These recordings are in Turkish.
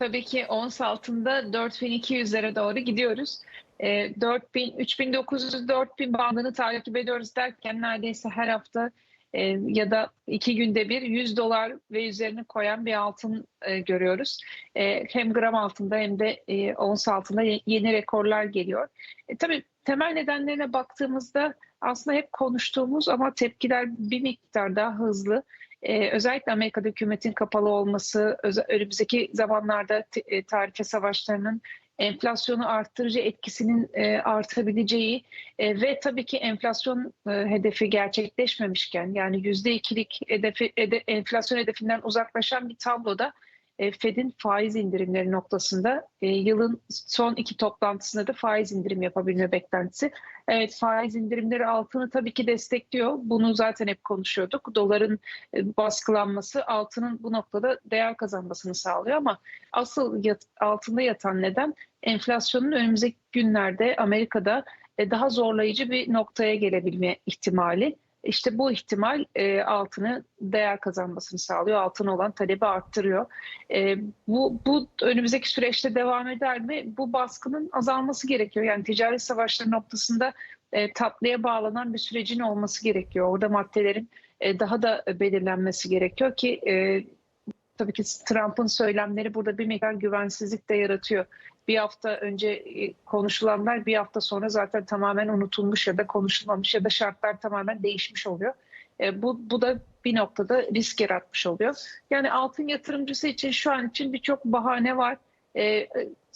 Tabii ki ons altında 4200'lere doğru gidiyoruz. E, 4000, 3900, 4000 bandını takip ediyoruz derken neredeyse her hafta e, ya da iki günde bir 100 dolar ve üzerine koyan bir altın e, görüyoruz. E, hem gram altında hem de e, ons altında ye- yeni rekorlar geliyor. Tabii temel nedenlerine baktığımızda aslında hep konuştuğumuz ama tepkiler bir miktar daha hızlı. Ee, özellikle Amerika'da hükümetin kapalı olması, önümüzdeki zamanlarda e, tarife savaşlarının enflasyonu arttırıcı etkisinin e, artabileceği e, ve tabii ki enflasyon e, hedefi gerçekleşmemişken yani yüzde ikilik hedefi, hede- enflasyon hedefinden uzaklaşan bir tabloda e, Fed'in faiz indirimleri noktasında e, yılın son iki toplantısında da faiz indirim yapabilme beklentisi. Evet faiz indirimleri altını tabii ki destekliyor. Bunu zaten hep konuşuyorduk. Doların e, baskılanması altının bu noktada değer kazanmasını sağlıyor ama asıl altında yatan neden enflasyonun önümüzdeki günlerde Amerika'da e, daha zorlayıcı bir noktaya gelebilme ihtimali. İşte bu ihtimal e, altını değer kazanmasını sağlıyor. Altın olan talebi arttırıyor. E, bu, bu önümüzdeki süreçte devam eder mi? Bu baskının azalması gerekiyor. Yani ticaret savaşları noktasında e, tatlıya bağlanan bir sürecin olması gerekiyor. Orada maddelerin e, daha da belirlenmesi gerekiyor ki e, tabii ki Trump'ın söylemleri burada bir miktar güvensizlik de yaratıyor. Bir hafta önce e, konuşulanlar bir hafta sonra zaten tamamen unutulmuş ya da konuşulmamış ya da şartlar tamamen değişmiş oluyor. E, bu, bu da bir noktada risk yaratmış oluyor. Yani altın yatırımcısı için şu an için birçok bahane var. E,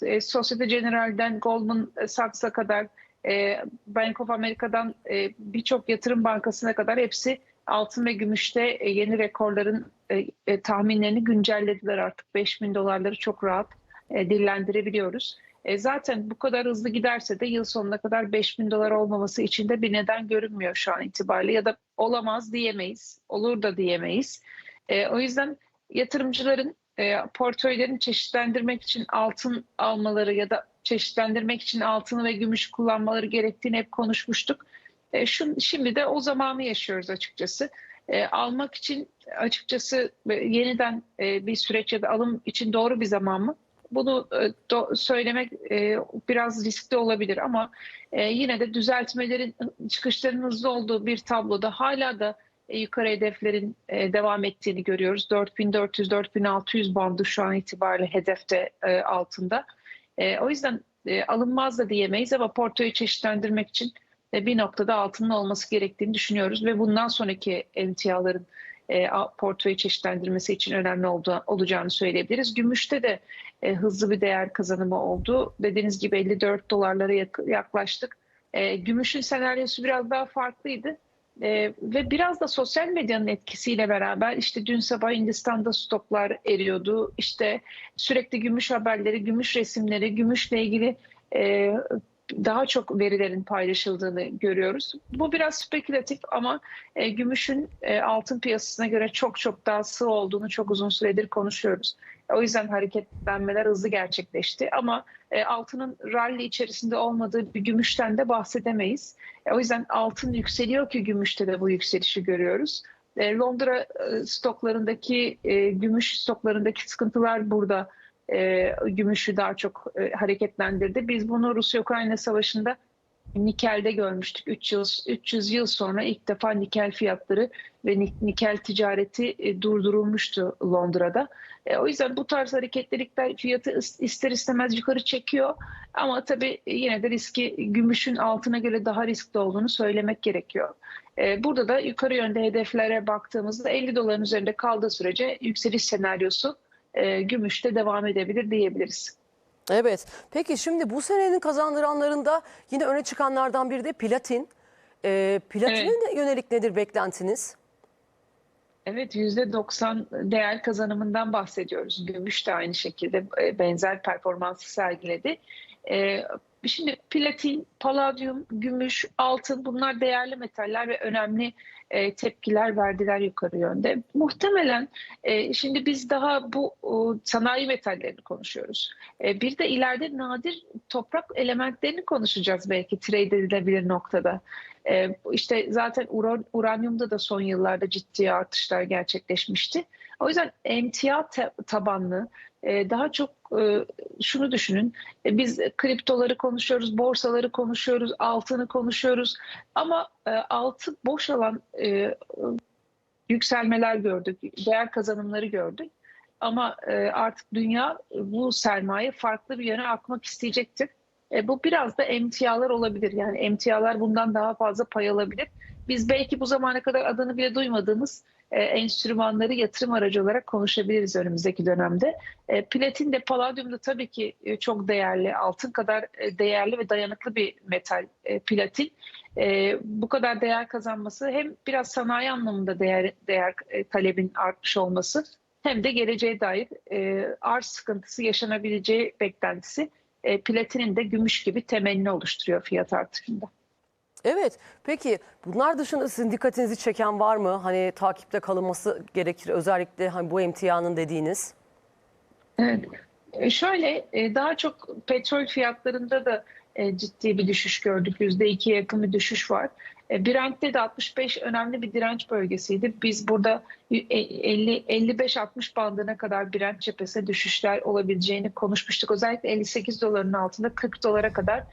e, Societe General'den Goldman Sachs'a kadar e, Bank of America'dan e, birçok yatırım bankasına kadar hepsi altın ve gümüşte e, yeni rekorların e, e, tahminlerini güncellediler artık 5000 dolarları çok rahat e, dillendirebiliyoruz. E, zaten bu kadar hızlı giderse de yıl sonuna kadar 5000 dolar olmaması için de bir neden görünmüyor şu an itibariyle ya da olamaz diyemeyiz, olur da diyemeyiz. E, o yüzden yatırımcıların e, portföylerini çeşitlendirmek için altın almaları ya da çeşitlendirmek için altını ve gümüş kullanmaları gerektiğini hep konuşmuştuk. E, şu, şimdi de o zamanı yaşıyoruz açıkçası. E, almak için açıkçası e, yeniden e, bir süreç ya da alım için doğru bir zaman mı? Bunu e, söylemek e, biraz riskli olabilir ama e, yine de düzeltmelerin çıkışların hızlı olduğu bir tabloda hala da yukarı hedeflerin devam ettiğini görüyoruz. 4400-4600 bandı şu an itibariyle hedefte altında. O yüzden alınmaz da diyemeyiz ama portföyü çeşitlendirmek için bir noktada altının olması gerektiğini düşünüyoruz ve bundan sonraki emtiaların portföyü çeşitlendirmesi için önemli olacağını söyleyebiliriz. Gümüşte de e, hızlı bir değer kazanımı oldu. Dediğiniz gibi 54 dolarlara yak- yaklaştık. E, gümüşün senaryosu biraz daha farklıydı. E, ve biraz da sosyal medyanın etkisiyle beraber işte dün sabah Hindistan'da stoklar eriyordu. İşte sürekli gümüş haberleri, gümüş resimleri, gümüşle ilgili e, daha çok verilerin paylaşıldığını görüyoruz. Bu biraz spekülatif ama e, gümüşün e, altın piyasasına göre çok çok daha sığ olduğunu çok uzun süredir konuşuyoruz. O yüzden hareketlenmeler hızlı gerçekleşti ama e, altının rally içerisinde olmadığı bir gümüşten de bahsedemeyiz. E, o yüzden altın yükseliyor ki gümüşte de bu yükselişi görüyoruz. E, Londra e, stoklarındaki e, gümüş stoklarındaki sıkıntılar burada e, gümüşü daha çok e, hareketlendirdi. Biz bunu Rusya-Ukrayna savaşında nikelde görmüştük. 3 yıl 300 yıl sonra ilk defa nikel fiyatları ve ni- nikel ticareti e, durdurulmuştu Londra'da. E, o yüzden bu tarz hareketlilikler fiyatı is- ister istemez yukarı çekiyor. Ama tabii yine de riski gümüşün altına göre daha riskli olduğunu söylemek gerekiyor. E, burada da yukarı yönde hedeflere baktığımızda 50 doların üzerinde kaldığı sürece yükseliş senaryosu e, gümüşte devam edebilir diyebiliriz. Evet. Peki şimdi bu senenin kazandıranlarında yine öne çıkanlardan biri de platin. Ee, platine yönelik nedir beklentiniz? Evet %90 değer kazanımından bahsediyoruz. Gümüş de aynı şekilde e, benzer performansı sergiledi. E, Şimdi platin, paladyum, gümüş, altın bunlar değerli metaller ve önemli e, tepkiler verdiler yukarı yönde. Muhtemelen e, şimdi biz daha bu o, sanayi metallerini konuşuyoruz. E, bir de ileride nadir toprak elementlerini konuşacağız belki trade edilebilir noktada. E, işte zaten uran, uranyumda da son yıllarda ciddi artışlar gerçekleşmişti. O yüzden emtia tabanlı e, daha çok e, şunu düşünün. E, biz kriptoları konuşuyoruz, borsaları konuşuyoruz, altını konuşuyoruz. Ama e, altı boş alan yükselmeler gördük, değer kazanımları gördük. Ama artık dünya bu sermaye farklı bir yöne akmak isteyecektir. Bu biraz da emtialar olabilir. Yani emtialar bundan daha fazla pay alabilir. Biz belki bu zamana kadar adını bile duymadığımız enstrümanları yatırım aracı olarak konuşabiliriz önümüzdeki dönemde. E, platin de paladyum da tabii ki e, çok değerli, altın kadar e, değerli ve dayanıklı bir metal e, platin. E, bu kadar değer kazanması hem biraz sanayi anlamında değer, değer e, talebin artmış olması hem de geleceğe dair e, arz sıkıntısı yaşanabileceği beklentisi e, platinin de gümüş gibi temelini oluşturuyor fiyat artışında. Evet. Peki bunlar dışında sizin dikkatinizi çeken var mı? Hani takipte kalınması gerekir. Özellikle hani bu emtianın dediğiniz. Evet. E, Şöyle e, daha çok petrol fiyatlarında da e, ciddi bir düşüş gördük. %2'ye yakın bir düşüş var. Brent'te de 65 önemli bir direnç bölgesiydi. Biz burada 55-60 bandına kadar Brent cephesine düşüşler olabileceğini konuşmuştuk. Özellikle 58 doların altında 40 dolara kadar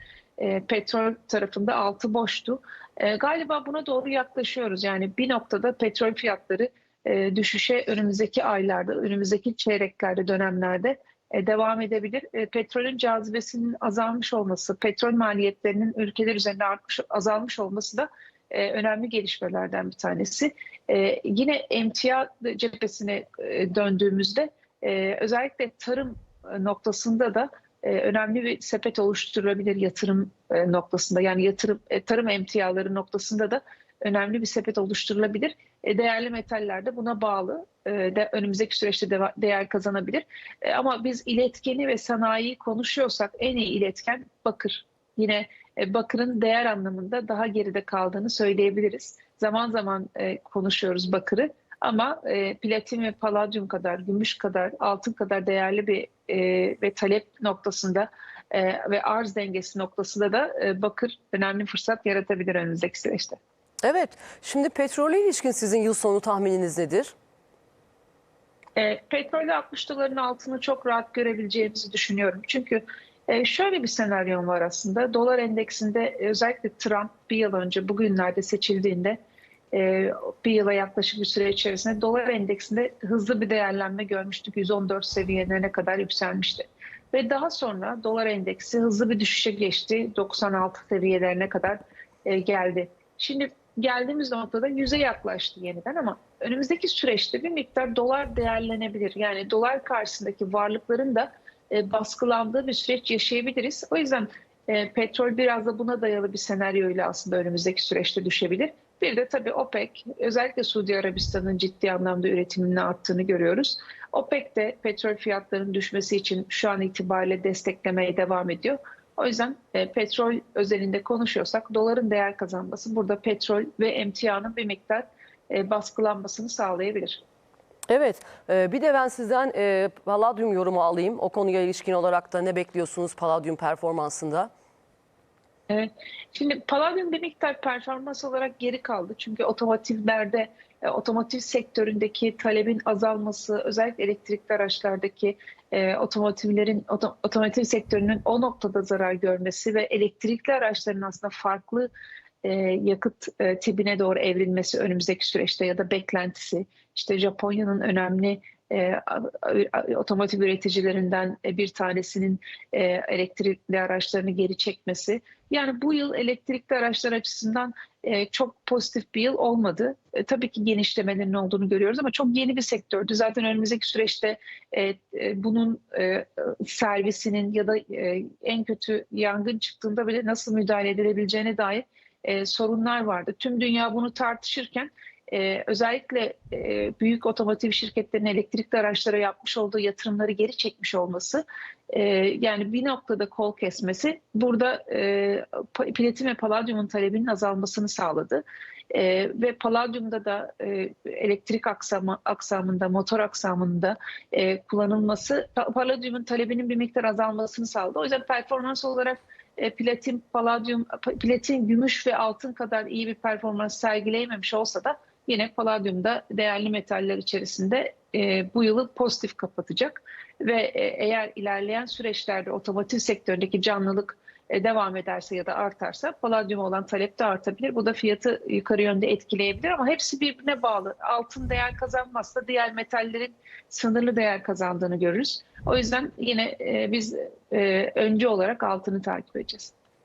e, petrol tarafında altı boştu. E, galiba buna doğru yaklaşıyoruz. Yani bir noktada petrol fiyatları e, düşüşe önümüzdeki aylarda, önümüzdeki çeyreklerde, dönemlerde e, devam edebilir. E, petrolün cazibesinin azalmış olması, petrol maliyetlerinin ülkeler üzerinde artmış, azalmış olması da e, önemli gelişmelerden bir tanesi. E, yine emtia cephesine e, döndüğümüzde e, özellikle tarım e, noktasında da e, önemli bir sepet oluşturulabilir yatırım e, noktasında. Yani yatırım e, tarım emtiaları noktasında da önemli bir sepet oluşturulabilir. Değerli metaller de buna bağlı. De önümüzdeki süreçte de, değer kazanabilir. Ama biz iletkeni ve sanayiyi konuşuyorsak en iyi iletken bakır. Yine bakırın değer anlamında daha geride kaldığını söyleyebiliriz. Zaman zaman konuşuyoruz bakırı ama platin ve paladyum kadar, gümüş kadar, altın kadar değerli bir e, ve talep noktasında e, ve arz dengesi noktasında da e, bakır önemli fırsat yaratabilir önümüzdeki süreçte. Evet. Şimdi petrole ilişkin sizin yıl sonu tahmininiz nedir? E, petrolde 60 doların altını çok rahat görebileceğimizi düşünüyorum. Çünkü e, şöyle bir senaryo var aslında. Dolar endeksinde özellikle Trump bir yıl önce bugünlerde seçildiğinde e, bir yıla yaklaşık bir süre içerisinde dolar endeksinde hızlı bir değerlenme görmüştük. 114 seviyelerine kadar yükselmişti. Ve daha sonra dolar endeksi hızlı bir düşüşe geçti. 96 seviyelerine kadar e, geldi. Şimdi geldiğimiz noktada yüze yaklaştı yeniden ama önümüzdeki süreçte bir miktar dolar değerlenebilir. Yani dolar karşısındaki varlıkların da e, baskılandığı bir süreç yaşayabiliriz. O yüzden e, petrol biraz da buna dayalı bir senaryoyla aslında önümüzdeki süreçte düşebilir. Bir de tabii OPEC, özellikle Suudi Arabistan'ın ciddi anlamda üretiminin arttığını görüyoruz. OPEC de petrol fiyatlarının düşmesi için şu an itibariyle desteklemeye devam ediyor. O yüzden e, petrol özelinde konuşuyorsak doların değer kazanması burada petrol ve emtianın bir miktar e, baskılanmasını sağlayabilir. Evet. e, Bir de ben sizden e, yorumu alayım. O konuya ilişkin olarak da ne bekliyorsunuz paladyum performansında? Evet. Şimdi Palladium bir miktar performans olarak geri kaldı. Çünkü otomotivlerde, e, otomotiv sektöründeki talebin azalması, özellikle elektrikli araçlardaki e, otomotivlerin, oto, otomotiv sektörünün o noktada zarar görmesi ve elektrikli araçların aslında farklı e, yakıt e, tipine doğru evrilmesi önümüzdeki süreçte ya da beklentisi. İşte Japonya'nın önemli e, otomotiv üreticilerinden e, bir tanesinin e, elektrikli araçlarını geri çekmesi. Yani bu yıl elektrikli araçlar açısından çok pozitif bir yıl olmadı. Tabii ki genişlemelerin olduğunu görüyoruz ama çok yeni bir sektördü. Zaten önümüzdeki süreçte bunun servisinin ya da en kötü yangın çıktığında bile nasıl müdahale edilebileceğine dair sorunlar vardı. Tüm dünya bunu tartışırken ee, özellikle e, büyük otomotiv şirketlerinin elektrikli araçlara yapmış olduğu yatırımları geri çekmiş olması e, yani bir noktada kol kesmesi burada e, platin ve paladyumun talebinin azalmasını sağladı. E, ve paladyumda da e, elektrik aksamı, aksamında, motor aksamında e, kullanılması paladyumun talebinin bir miktar azalmasını sağladı. O yüzden performans olarak e, platin, paladyum, platin, gümüş ve altın kadar iyi bir performans sergileyememiş olsa da yine paladyumda değerli metaller içerisinde e, bu yılı pozitif kapatacak. ve e, eğer ilerleyen süreçlerde otomotiv sektöründeki canlılık e, devam ederse ya da artarsa paladyuma olan talep de artabilir. Bu da fiyatı yukarı yönde etkileyebilir ama hepsi birbirine bağlı. Altın değer kazanmazsa diğer metallerin sınırlı değer kazandığını görürüz. O yüzden yine e, biz e, öncü olarak altını takip edeceğiz.